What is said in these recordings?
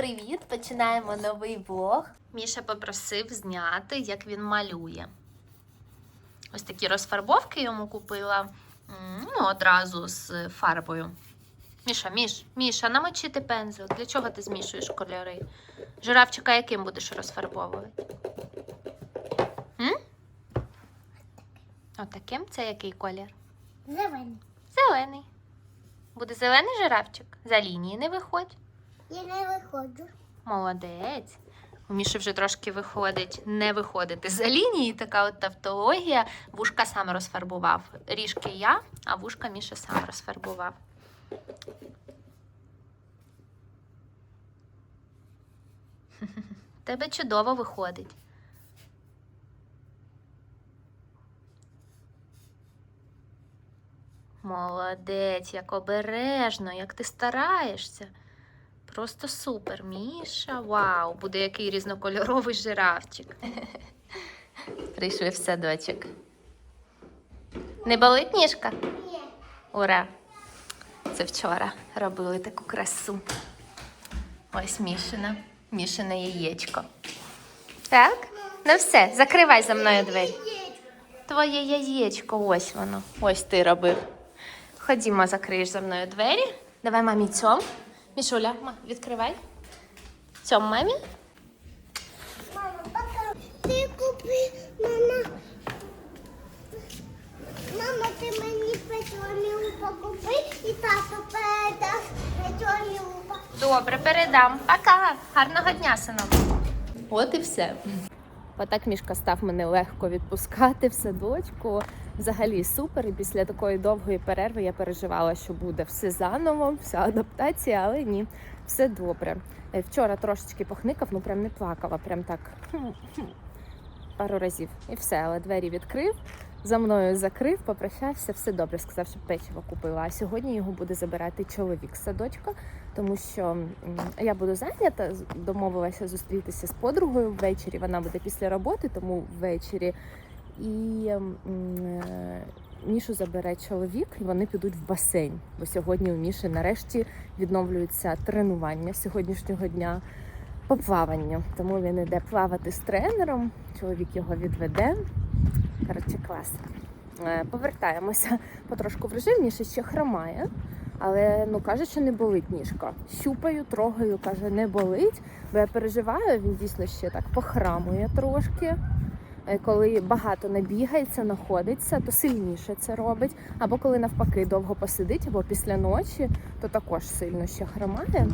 привіт! Починаємо новий влог. Міша попросив зняти, як він малює. Ось такі розфарбовки йому купила ну, одразу з фарбою. Міша, Міш, Міша, намочити пензел. Для чого ти змішуєш кольори? Жирафчика яким будеш розфарбовувати? М? Отаким? Це який колір? Зелений. Зелений. Буде зелений жирафчик. За лінії не виходь. Я не виходжу. Молодець. У Міші вже трошки виходить не виходити за лінії, така от тавтологія. Вушка сам розфарбував. Ріжки я, а вушка Міша сам розфарбував. Тебе чудово виходить. Молодець, як обережно, як ти стараєшся. Просто супер, Міша. Вау, буде який різнокольоровий жирафчик. Прийшли в садочок. Не болить ніжка? Ні. Ура! Це вчора робили таку красу. Ось Мішина. Мішине яєчко. Так? Ну все, закривай за мною двері. Твоє яєчко, ось воно. Ось ти робив. Ходімо, закриєш за мною двері. Давай мамі цьом. Мішуля, ма, відкривай. Цьом мамі. Мама, пока. Ти купи, мама. Мама, ти мені печонюпа купи і тато передав печонюпа. Добре, передам. Пока. Гарного дня, синок. От і все. Отак мішка став мене легко відпускати в садочку. Взагалі супер. І після такої довгої перерви я переживала, що буде все заново, вся адаптація, але ні, все добре. Е, Вчора трошечки похникав, ну прям не плакала, прям так пару разів. І все, але двері відкрив, за мною закрив, попрощався, все добре. Сказав, що печиво купила. А сьогодні його буде забирати чоловік з садочка, тому що я буду зайнята, домовилася зустрітися з подругою ввечері. Вона буде після роботи, тому ввечері. І е, Мішу забере чоловік, і вони підуть в басейн. Бо сьогодні у Міші нарешті відновлюються тренування сьогоднішнього дня по плаванню. Тому він іде плавати з тренером. Чоловік його відведе. Коротше, клас. Е, Повертаємося потрошку в режим. Міша ще хромає, але ну каже, що не болить ніжка. Щупаю, трогаю, каже, не болить, бо я переживаю, він дійсно ще так похрамує трошки. Е, Коли багато набігається, знаходиться, то сильніше це робить. Або коли навпаки довго посидить, або після ночі, то також сильно ще хромає.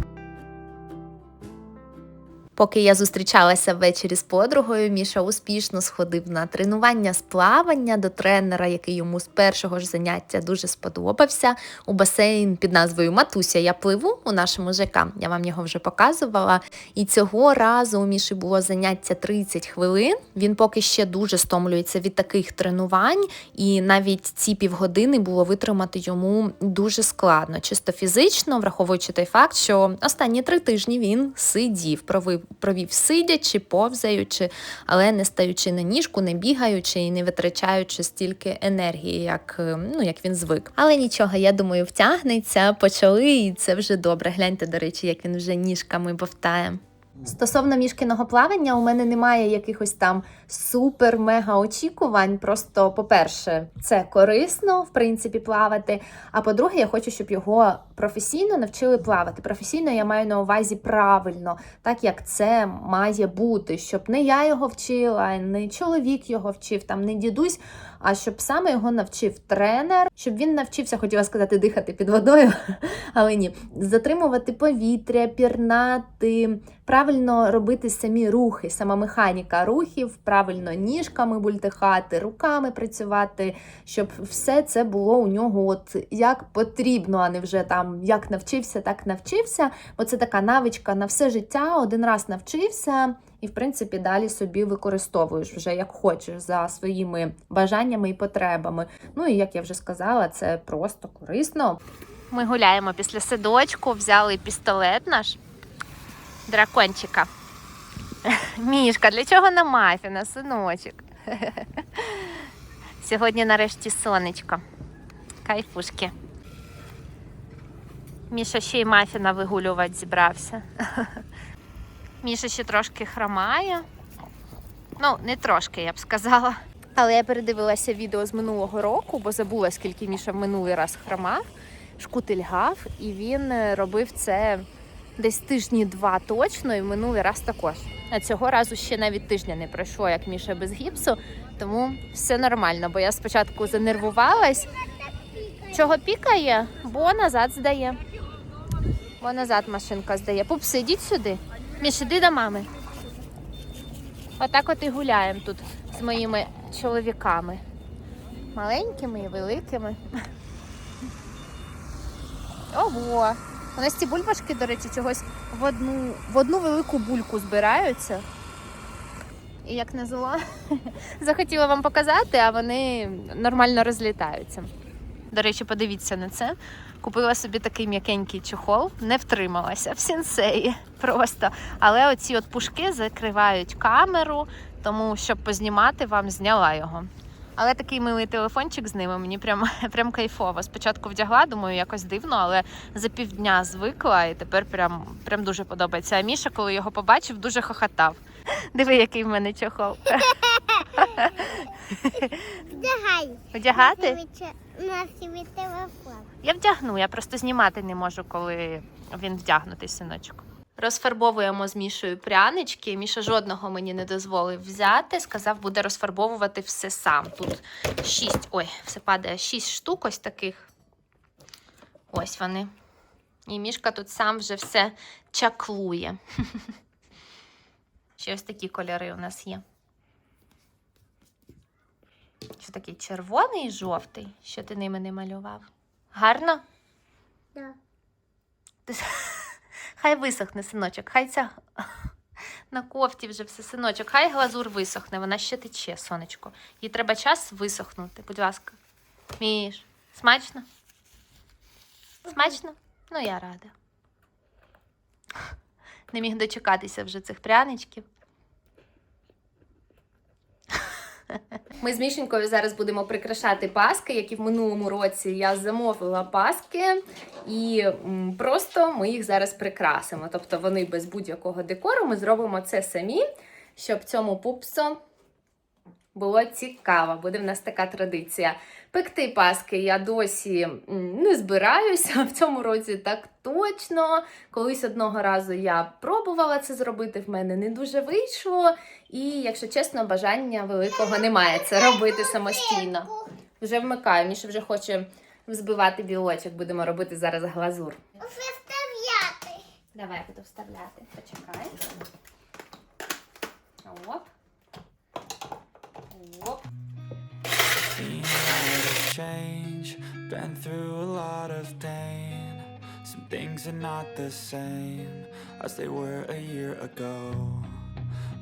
Поки я зустрічалася ввечері з подругою, Міша успішно сходив на тренування з плавання до тренера, який йому з першого ж заняття дуже сподобався. У басейн під назвою Матуся я пливу у нашому ЖК. Я вам його вже показувала. І цього разу у Міші було заняття 30 хвилин. Він поки ще дуже стомлюється від таких тренувань, і навіть ці півгодини було витримати йому дуже складно, чисто фізично, враховуючи той факт, що останні три тижні він сидів, провів, провів сидячи, повзаючи, але не стаючи на ніжку, не бігаючи і не витрачаючи стільки енергії, як, е, ну, як він звик. Але нічого, я думаю, втягнеться, почали, і це вже добре. Гляньте, до речі, як він вже ніжками бовтає. Стосовно мішкиного плавання, у мене немає якихось там супер-мега очікувань. Просто, по-перше, це корисно, в принципі, плавати. А по-друге, я хочу, щоб його професійно навчили плавати. Професійно я маю на увазі правильно, так як це має бути, щоб не я його вчила, не чоловік його вчив, там не дідусь, а щоб саме його навчив тренер, щоб він навчився, хотіла сказати, дихати під водою, але ні, затримувати повітря, пірнати, правильно робити самі рухи, сама механіка рухів, правильно ніжками бультихати, руками працювати, щоб все це було у нього от як потрібно, а не вже там як навчився, так навчився. Бо це така навичка на все життя, один раз навчився. І, в принципі, далі собі використовуєш вже як хочеш за своїми бажаннями і потребами. Ну і як я вже сказала, це просто корисно. Ми гуляємо після садочку, взяли пістолет наш дракончика. Мішка, для чого на мафіна, синочок? Сьогодні нарешті сонечко. Кайфушки. Міша ще й мафіна вигулювати зібрався. Міша ще трошки хромає. Ну, не трошки, я б сказала. Але я передивилася відео з минулого року, бо забула, скільки Міша в минулий раз хромав, шкутильгав, і він е, робив це десь тижні два точно, і минулий раз також. А цього разу ще навіть тижня не пройшло, як Міша без гіпсу, тому все нормально, бо я спочатку занервувалась. Чого пікає, бо назад здає. Бо назад машинка здає. Пупси, ідіть сюди. Міш, іди до мами. Отак от і гуляємо тут з моїми чоловіками. Маленькими і великими. Ого! У нас ці бульбашки, до речі, чогось в одну, в одну велику бульку збираються. І як не захотіла вам показати, а вони нормально розлітаються. До речі, подивіться на це. Купила собі такий м'якенький чохол, не втрималася в сенсеї просто. Але оці от пушки закривають камеру, тому щоб познімати, вам зняла його. Але такий милий телефончик з ними, мені прям, прям кайфово. Спочатку вдягла, думаю, якось дивно, але за півдня звикла і тепер прям, прям дуже подобається. А Міша, коли його побачив, дуже хохотав. Диви, який в мене чохол. Вдягай. Одягати? На собі телефон. Я вдягну, я просто знімати не можу, коли він вдягнутий синочок. Розфарбовуємо з Мішою прянички. Міша жодного мені не дозволив взяти. Сказав, буде розфарбовувати все сам. Тут шість, ой, все падає, шість штук ось таких. Ось вони. І мішка тут сам вже все чаклує. Ще ось такі кольори у нас є. Що такий червоний і жовтий, що ти ними не малював. Гарно? Да. Хай висохне синочок, хай ця на кофті вже все синочок, хай глазур висохне, вона ще тече, сонечко. Їй треба час висохнути, будь ласка. Міш, смачно? Смачно? Ну, я рада. Не міг дочекатися вже цих пряничків. Ми з Мішенькою зараз будемо прикрашати паски, які в минулому році я замовила паски, і просто ми їх зараз прикрасимо. Тобто вони без будь-якого декору. Ми зробимо це самі, щоб цьому пупсу було цікаво. Буде в нас така традиція. Пекти паски я досі не збираюся в цьому році так точно. Колись одного разу я пробувала це зробити, в мене не дуже вийшло. І, якщо чесно, бажання великого немає це робити самостійно. Вже вмикаю, Міша вже хоче взбивати білочок, будемо робити зараз глазур. Виставляти. Давай буду вставляти. Почекай. Оп. Оп. Change, been through a lot of pain. Some things are not the same as they were a year ago.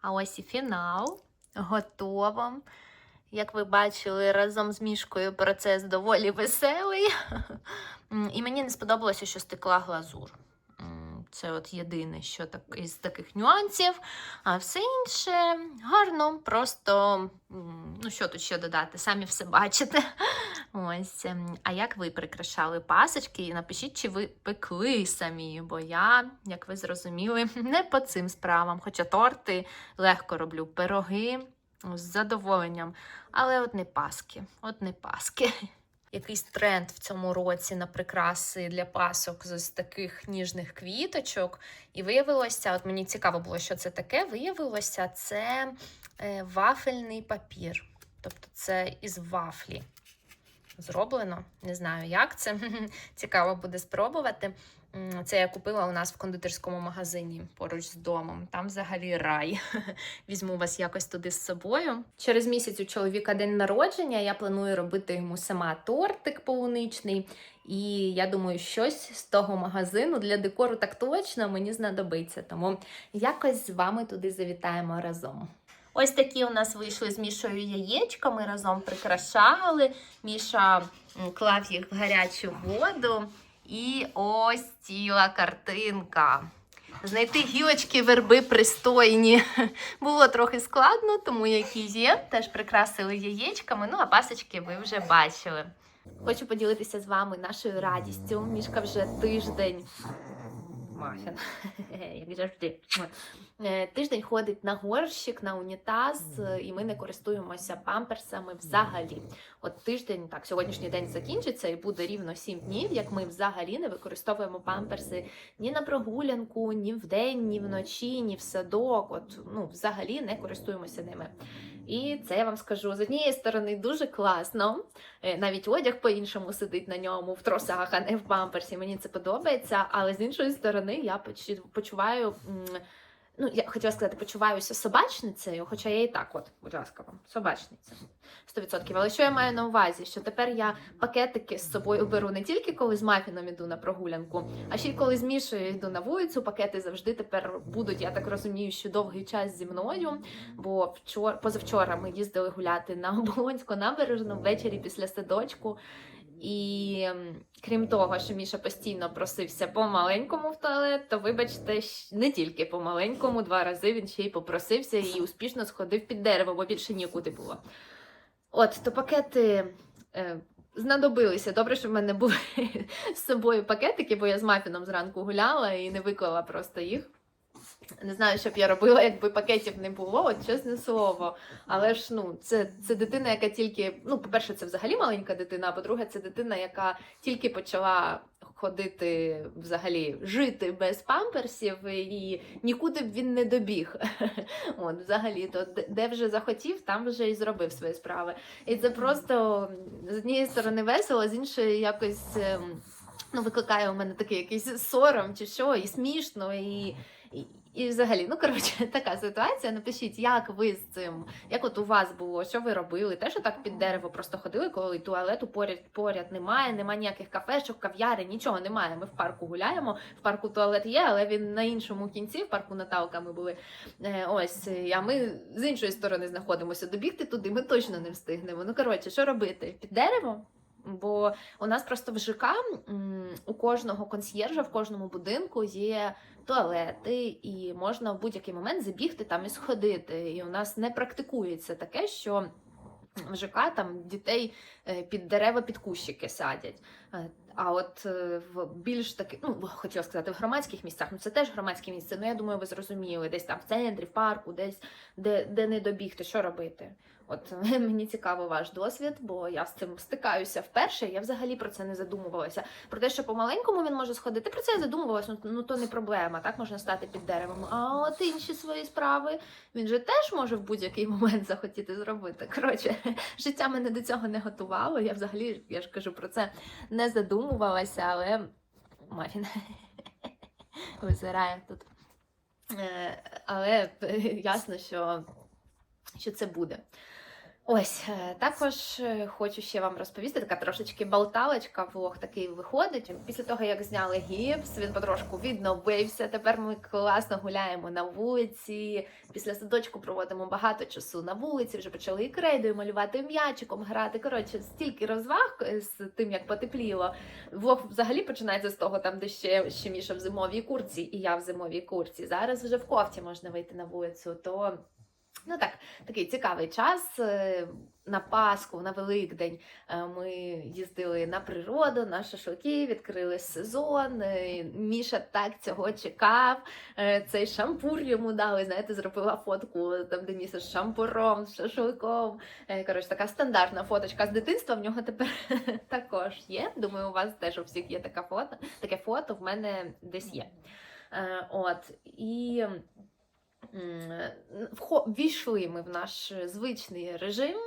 А ось і фінал. Готово. Як ви бачили, разом з мішкою процес доволі веселий. І мені не сподобалося, що стекла глазур. Це от єдине, що так із таких нюансів. А все інше гарно, просто ну що тут ще додати, самі все бачите. Ось. ем, А як ви прикрашали пасочки? І напишіть, чи ви пекли самі, бо я, як ви зрозуміли, не по цим справам. Хоча торти легко роблю, пироги з задоволенням. Але от не паски, от не паски. якийсь тренд в цьому році на прикраси для пасок з таких ніжних квіточок. І виявилося, от мені цікаво було, що це таке. Виявилося, це е, вафельний папір. Тобто це із вафлі зроблено. Не знаю, як це. Цікаво буде спробувати. Це я купила у нас в кондитерському магазині поруч з домом. Там взагалі рай. Візьму вас якось туди з собою. Через місяць у чоловіка день народження. Я планую робити йому сама тортик полуничний. І я думаю, щось з того магазину для декору так точно мені знадобиться. Тому якось з вами туди завітаємо разом. Ось такі у нас вийшли з Мішою яєчка. Ми разом прикрашали. Міша клав їх в гарячу воду. І ось ціла картинка. Знайти гілочки верби пристойні було трохи складно, тому які є, теж прикрасили яєчками. Ну а пасочки ви вже бачили. Хочу поділитися з вами нашою радістю. Мішка вже тиждень. Мафін, як завжди. Е, Тиждень ходить на горщик, на унітаз, е, і ми не користуємося памперсами взагалі. От тиждень, так, сьогоднішній день закінчиться, і буде рівно 7 днів, як ми взагалі не використовуємо памперси ні на прогулянку, ні вдень, ні вночі, ні в садок. От ну, взагалі не користуємося ними. І це я вам скажу з однієї сторони дуже класно. Е, Навіть одяг по-іншому сидить на ньому в тросах, а не в памперсі. Мені це подобається. Але з іншої сторони, я почуваю. Ну, я хотіла сказати, почуваюся собачницею, хоча я і так, от, будь ласка, вам, собачниця. 100%. Але що я маю на увазі? Що тепер я пакетики з собою беру не тільки коли з мафіном іду на прогулянку, а ще й коли з Мішею йду на вулицю. Пакети завжди тепер будуть, я так розумію, що довгий час зі мною. Бо вчора, позавчора ми їздили гуляти на Оболонську набережну ввечері після садочку. І крім того, що Міша постійно просився по-маленькому в туалет, то вибачте, не тільки по-маленькому, два рази він ще й попросився і успішно сходив під дерево, бо більше нікуди було. От, то пакети е, знадобилися. Добре, що в мене були з собою пакетики, бо я з мафіном зранку гуляла і не виклала просто їх. Не знаю, що б я робила, якби пакетів не було, от чесне слово. Але ж ну, це, це дитина, яка тільки, ну, по-перше, це взагалі маленька дитина, а по-друге, це дитина, яка тільки почала ходити взагалі жити без памперсів, і нікуди б він не добіг. От, взагалі, то де- вже захотів, там вже і зробив свої справи. І це просто з однієї сторони весело, з іншої якось. ем, Ну, викликає у мене такий якийсь сором чи що, і смішно, і, і, і взагалі, ну коротше, така ситуація. Напишіть, як ви з цим, як от у вас було, що ви робили? Те, що так під дерево просто ходили, коли туалету поряд поряд немає, немає ніяких кафешок, кав'яри, нічого немає. Ми в парку гуляємо. В парку туалет є, але він на іншому кінці, в парку Наталка ми були. Е, ось, а ми з іншої сторони знаходимося. Добігти туди ми точно не встигнемо. Ну коротше, що робити? Під дерево? Бо у нас просто в ЖК у кожного консьєржа, в кожному будинку є туалети, і можна в будь-який момент забігти там і сходити. І у нас не практикується таке, що в ЖК там дітей е, під дерева, під кущики садять. Е, А от е, в більш таки, ну хотіла сказати, в громадських місцях, ну це теж громадське місце. Ну я думаю, ви зрозуміли, десь там в центрі, в парку, десь де, де не добігти, що робити. От мені цікаво ваш досвід, бо я з цим стикаюся вперше. Я взагалі про це не задумувалася. Про те, що по-маленькому він може сходити, про це я задумувалася, ну, ну то не проблема, так можна стати під деревом. А от інші свої справи він же теж може в будь-який момент захотіти зробити. Коротше, життя мене до цього не готувало. Я взагалі, я ж кажу, про це не задумувалася, але мафін визирає тут. Е, Але е, ясно, що, що це буде. Ось е, також е, хочу ще вам розповісти така трошечки болталочка, влог такий виходить. Після того, як зняли гіпс, він потрошку відновився. Тепер ми класно гуляємо на вулиці. Після садочку проводимо багато часу на вулиці. Вже почали і крейдою малювати м'ячиком, грати. Коротше, стільки розваг е, з тим, як потепліло. Влог взагалі починається з того, там де ще, ще Міша в зимовій курці, і я в зимовій курці. Зараз вже в кофті можна вийти на вулицю. То Ну так, такий цікавий час. Е, На Пасху, на Великдень е, ми їздили на природу, на шашлики, відкрили сезон. Е, Міша так цього чекав. Цей шампур йому дали. Знаєте, зробила фотку там, де місце з шампуром, з шашликом. Коротше, така стандартна фоточка з дитинства. В нього тепер також є. Думаю, у вас теж у всіх є така фото. Таке фото в мене десь є. От і. М, вхо- Війшли ми в наш звичний режим.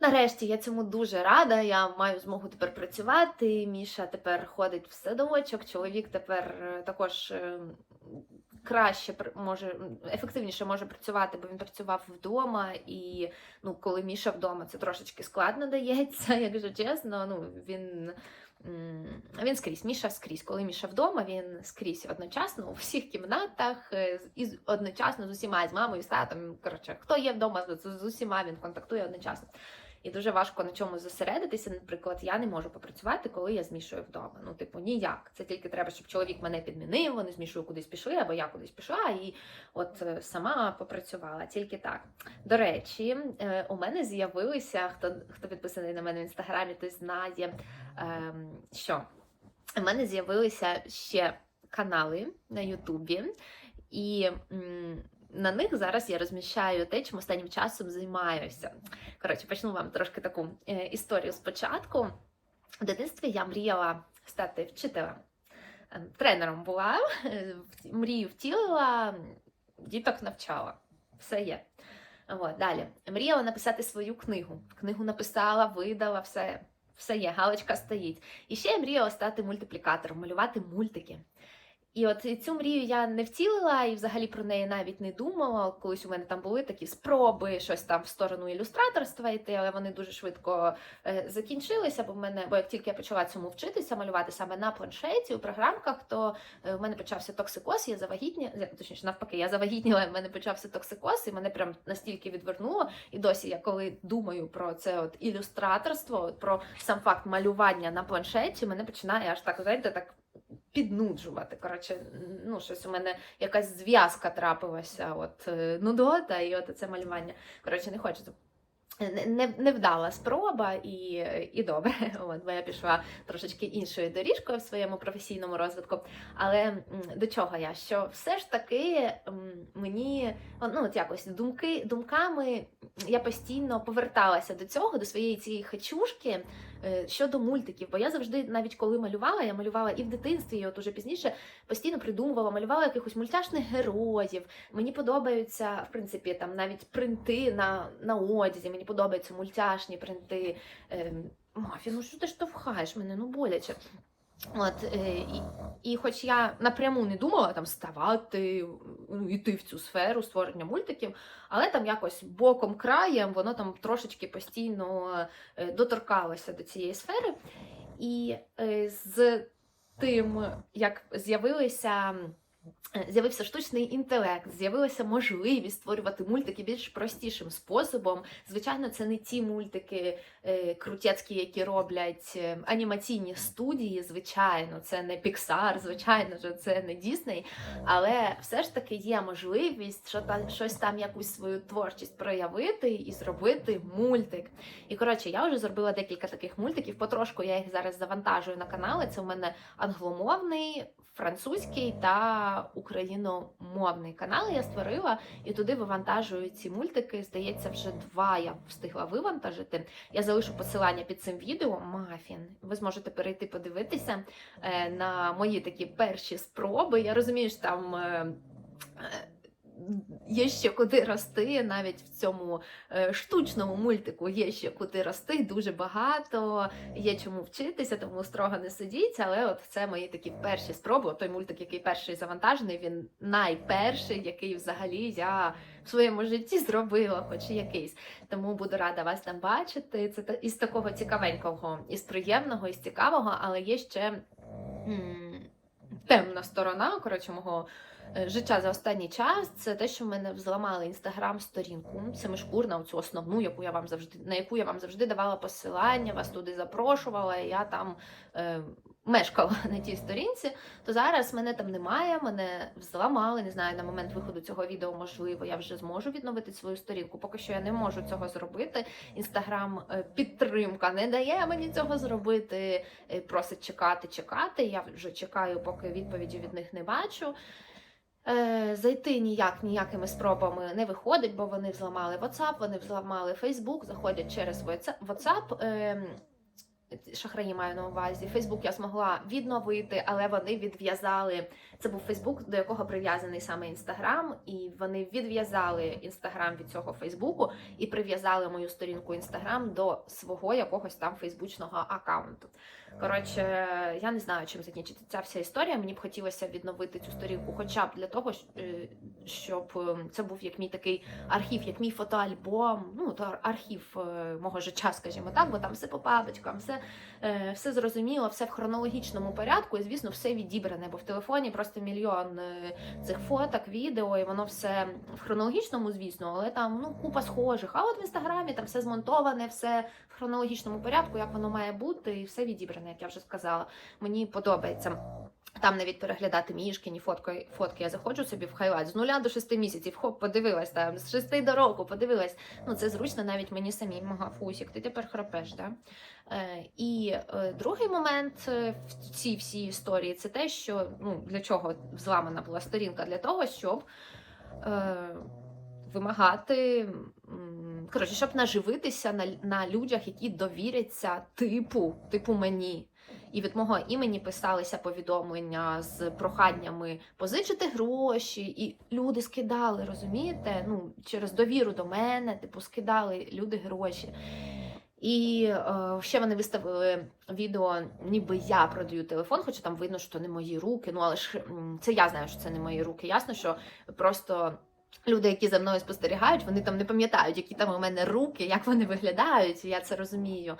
Нарешті я цьому дуже рада. Я маю змогу тепер працювати. Міша тепер ходить в садочок. Чоловік тепер е, також е, краще може ефективніше може працювати, бо він працював вдома. І ну, коли Міша вдома, це трошечки складно дається, якщо чесно. Ну він. Він скрізь, Міша скрізь. Коли Міша вдома, він скрізь одночасно у всіх кімнатах, е, і одночасно з усіма, з мамою, з татом. Коротше, хто є вдома, з усіма він контактує одночасно. І дуже важко на чомусь зосередитися. Наприклад, я не можу попрацювати, коли я з Мішою вдома. Ну, типу, ніяк. Це тільки треба, щоб чоловік мене підмінив, вони з Мішою кудись пішли, або я кудись пішла, і от е, сама попрацювала. Тільки так. До речі, е, у мене з'явилися, хто, хто підписаний на мене в інстаграмі, той знає, ем, що у мене з'явилися ще канали на Ютубі, і на них зараз я розміщаю те, чим останнім часом займаюся. Коротше, почну вам трошки таку е, історію спочатку. В дитинстві я мріяла стати вчителем. Ем, Тренером була, е, мрію втілила, діток навчала. Все є. От, далі. Мріяла написати свою книгу. Книгу написала, видала, все, все є, галочка стоїть. І ще я мріяла стати мультиплікатором, малювати мультики. І от цю мрію я не втілила і взагалі про неї навіть не думала. Колись у мене там були такі спроби щось там в сторону ілюстраторства йти, але вони дуже швидко е, закінчилися. Бо в мене, бо як тільки я почала цьому вчитися, малювати саме на планшеті у програмках, то е, в мене почався токсикоз, я завагітніла, точніше, навпаки, я завагітніла, в мене почався токсикоз, і мене прям настільки відвернуло. І досі я коли думаю про це от ілюстраторство, про сам факт малювання на планшеті, мене починає аж так, знаєте, так піднуджувати. Коротше, ну, щось у мене якась зв'язка трапилася, от е, нудота і от це малювання. Коротше, не хочеться. Не, спроба і, і добре, от, бо я пішла трошечки іншою доріжкою в своєму професійному розвитку. Але до чого я? Що все ж таки мені ну, от якось думки, думками я постійно поверталася до цього, до своєї цієї хачушки щодо мультиків. Бо я завжди, навіть коли малювала, я малювала і в дитинстві, і от уже пізніше постійно придумувала, малювала якихось мультяшних героїв. Мені подобаються, в принципі, там навіть принти на, на одязі. Мені подобаються мультяшні принти. Ем, Мафі, ну що ти штовхаєш мене? Ну боляче. От, е, і, і хоч я напряму не думала там ставати, йти в цю сферу створення мультиків, але там якось боком краєм воно там трошечки постійно е, доторкалося до цієї сфери. І е, з тим, як з'явилися. Е, З'явився штучний інтелект, з'явилася можливість створювати мультики більш простішим способом. Звичайно, це не ті мультики е, крутецькі, які роблять е, анімаційні студії. Звичайно, це не Pixar, звичайно ж, це не Disney, але все ж таки є можливість що та, щось там, якусь свою творчість проявити і зробити мультик. І коротше, я вже зробила декілька таких мультиків. Потрошку я їх зараз завантажую на канали. Це у мене англомовний, французький та україномовний канал. Я створила і туди вивантажую ці мультики. Здається, вже два я встигла вивантажити. Я залишу посилання під цим відео. Мафін. Ви зможете перейти подивитися е, на мої такі перші спроби. Я розумію, що там. Є ще куди рости, навіть в цьому е, штучному мультику є ще куди рости, дуже багато, є чому вчитися, тому строго не сидіть. Але от це мої такі перші спроби. Той мультик, який перший завантажений, він найперший, який взагалі я в своєму житті зробила, хоч якийсь. Тому буду рада вас там бачити. Це із такого цікавенького, із приємного, із цікавого, але є ще темна сторона, коротше, мого. е, Життя за останній час це те, що в мене взламали інстаграм-сторінку семишкурна, оцю основну, яку я вам завжди на яку я вам завжди давала посилання, вас туди запрошувала. І я там е, мешкала на тій сторінці, то зараз мене там немає, мене зламали. Не знаю, на момент виходу цього відео, можливо, я вже зможу відновити свою сторінку. Поки що я не можу цього зробити. Інстаграм е, підтримка не дає мені цього зробити. е, Просить чекати, чекати. Я вже чекаю, поки відповіді від них не бачу. Е, Зайти ніяк ніякими спробами не виходить, бо вони взламали WhatsApp, вони взламали Facebook, заходять через WhatsApp. Шахраї маю на увазі. Фейсбук я змогла відновити, але вони відв'язали. Це був Фейсбук, до якого прив'язаний саме Інстаграм, і вони відв'язали Інстаграм від цього Фейсбуку і прив'язали мою сторінку Інстаграм до свого якогось там фейсбучного аккаунту. Коротше, я не знаю, чим закінчиться ця вся історія. Мені б хотілося відновити цю сторінку, хоча б для того, е, щоб е, це був як мій такий архів, як мій фотоальбом. Ну то архів е, мого життя, скажімо так, бо там все по папочкам, все, все зрозуміло, все в хронологічному порядку, і звісно, все відібране, бо в телефоні просто мільйон е, цих фоток, відео, і воно все в хронологічному, звісно, але там ну купа схожих. А от в інстаграмі там все змонтоване, все в хронологічному порядку, як воно має бути, і все відібране, як я вже сказала. Мені подобається. Там навіть переглядати мішки, ні фотки, фотки. Я заходжу собі в хайлайт з нуля до шести місяців. Хоп, подивилась там, з шести до року, подивилась. Ну це зручно навіть мені самій. Мага, Фусік, ти тепер храпеш, да? Е, і е, другий момент е, в цій всій історії це те, що ну для чого взламана була сторінка? Для того, щоб е, вимагати. Коротше, щоб наживитися на, на людях, які довіряться типу, типу мені. І від мого імені писалися повідомлення з проханнями позичити гроші, і люди скидали, розумієте? Ну, через довіру до мене, типу, скидали люди гроші. І е, ще вони виставили відео, ніби я продаю телефон, хоча там видно, що не мої руки. Ну але ж це я знаю, що це не мої руки. Ясно, що просто люди, які за мною спостерігають, вони там не пам'ятають, які там у мене руки, як вони виглядають. Я це розумію.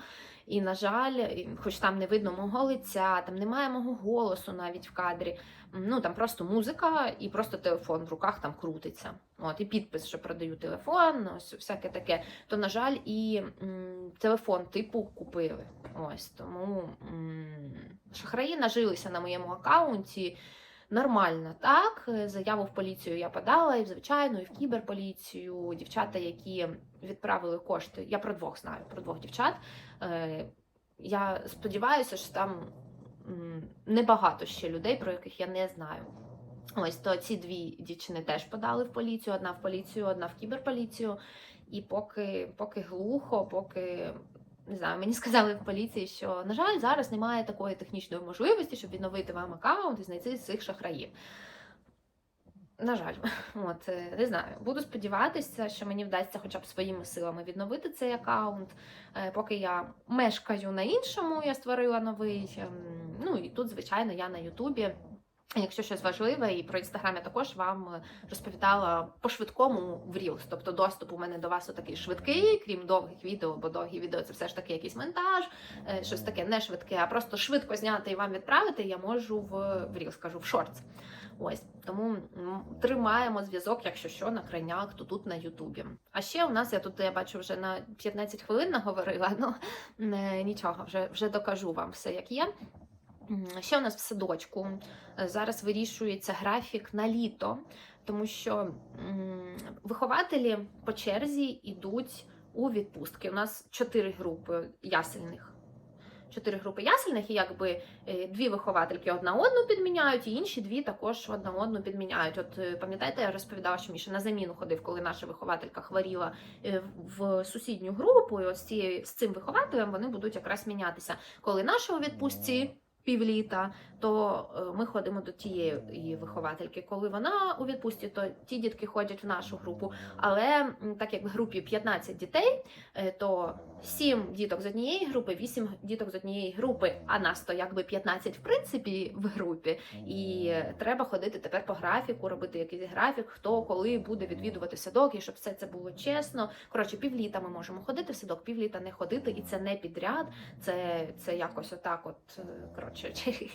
І, на жаль, хоч там не видно мого лиця, там немає мого голосу навіть в кадрі. Ну там просто музика і просто телефон в руках там крутиться. От, і підпис, що продаю телефон, ось всяке таке. То, на жаль, і м, телефон типу купили. Ось тому м, шахраї нажилися на моєму аккаунті. Нормально, так. Заяву в поліцію я подала, і в звичайну, і в кіберполіцію. Дівчата, які відправили кошти, я про двох знаю, про двох дівчат. Е, Я сподіваюся, що там небагато ще людей, про яких я не знаю. Ось то ці дві дівчини теж подали в поліцію: одна в поліцію, одна в кіберполіцію. І поки, поки глухо, поки не знаю, мені сказали в поліції, що на жаль, зараз немає такої технічної можливості, щоб відновити вам аккаунт і знайти цих шахраїв. На жаль, от е, не знаю. Буду сподіватися, що мені вдасться хоча б своїми силами відновити цей аккаунт. Е, Поки я мешкаю на іншому, я створила новий. ем, Ну і тут, звичайно, я на Ютубі. Якщо щось важливе, і про інстаграм я також вам е, розповідала по швидкому в Reels. Тобто доступ у мене до вас такий швидкий, крім довгих відео, бо довгі відео це все ж таки якийсь монтаж, щось таке не швидке, а просто швидко зняти і вам відправити. Я можу в, Reels, кажу, в Shorts. Ось тому тримаємо зв'язок, якщо що, на крайнях, то тут на Ютубі. А ще у нас я тут я бачу вже на 15 хвилин наговорила. Ну не, нічого, вже, вже докажу вам все як є. Ще у нас в садочку е, зараз вирішується графік на літо, тому що вихователі по черзі йдуть у відпустки. У нас чотири групи ясельних. Чотири групи ясельних, і якби е, дві виховательки одна одну підміняють, і інші дві також одна одну підміняють. От е, пам'ятаєте, я розповідала, що Міша на заміну ходив, коли наша вихователька хворіла е, в сусідню групу, і от цією, з цим вихователем вони будуть якраз мінятися. Коли наша у відпустці півліта, то ми ходимо до тієї виховательки. Коли вона у відпустці, то ті дітки ходять в нашу групу. Але так як в групі 15 дітей, то 7 діток з однієї групи, 8 діток з однієї групи, а нас то якби 15 в принципі в групі. І треба ходити тепер по графіку, робити якийсь графік, хто коли буде відвідувати садок, і щоб все це було чесно. Коротше, півліта ми можемо ходити в садок, півліта не ходити, і це не підряд. Це, це якось отак, от е, коротше,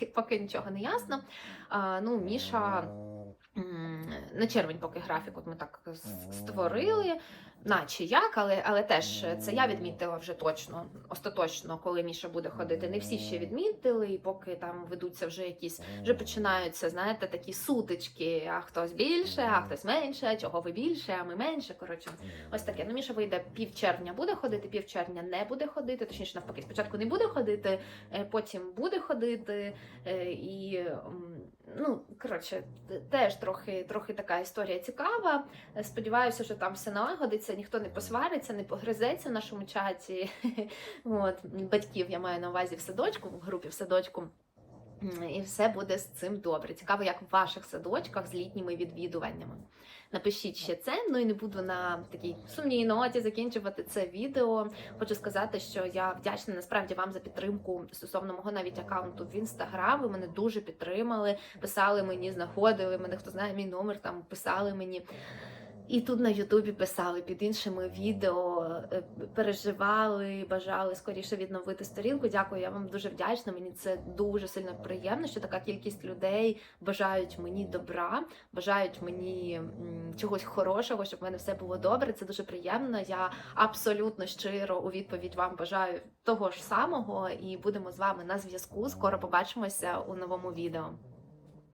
поки нічого не ясно. А, ну, Міша м, на червень, поки графік, от ми так створили. наче як, але, але теж це я відмітила вже точно, остаточно, коли Міша буде ходити. Не всі ще відмітили, і поки там ведуться вже якісь, вже починаються, знаєте, такі сутички, а хтось більше, а хтось менше, чого ви більше, а ми менше. Коротше, ось таке. Ну, Міша вийде пів червня буде ходити, пів червня не буде ходити, точніше навпаки, спочатку не буде ходити, е, потім буде ходити. е, І ну, коротше, теж трохи, трохи така історія цікава. Е, Сподіваюся, що там все налагодиться, ніхто не посвариться, не погризеться в нашому чаті. От, батьків я маю на увазі в садочку, в групі в садочку. І все буде з цим добре. Цікаво, як в ваших садочках з літніми відвідуваннями. Напишіть ще це. Ну і не буду на такій сумній ноті закінчувати це відео. Хочу сказати, що я вдячна насправді вам за підтримку стосовно мого навіть аккаунту в інстаграм. Ви мене дуже підтримали, писали мені, знаходили мене. Хто знає мій номер, там писали мені. І тут на Ютубі писали під іншими відео, е, переживали, бажали скоріше відновити сторінку. Дякую, я вам дуже вдячна. Мені це дуже сильно приємно, що така кількість людей бажають мені добра, бажають мені чогось хорошого, щоб в мене все було добре. Це дуже приємно. Я абсолютно щиро у відповідь вам бажаю того ж самого, і будемо з вами на зв'язку. Скоро побачимося у новому відео.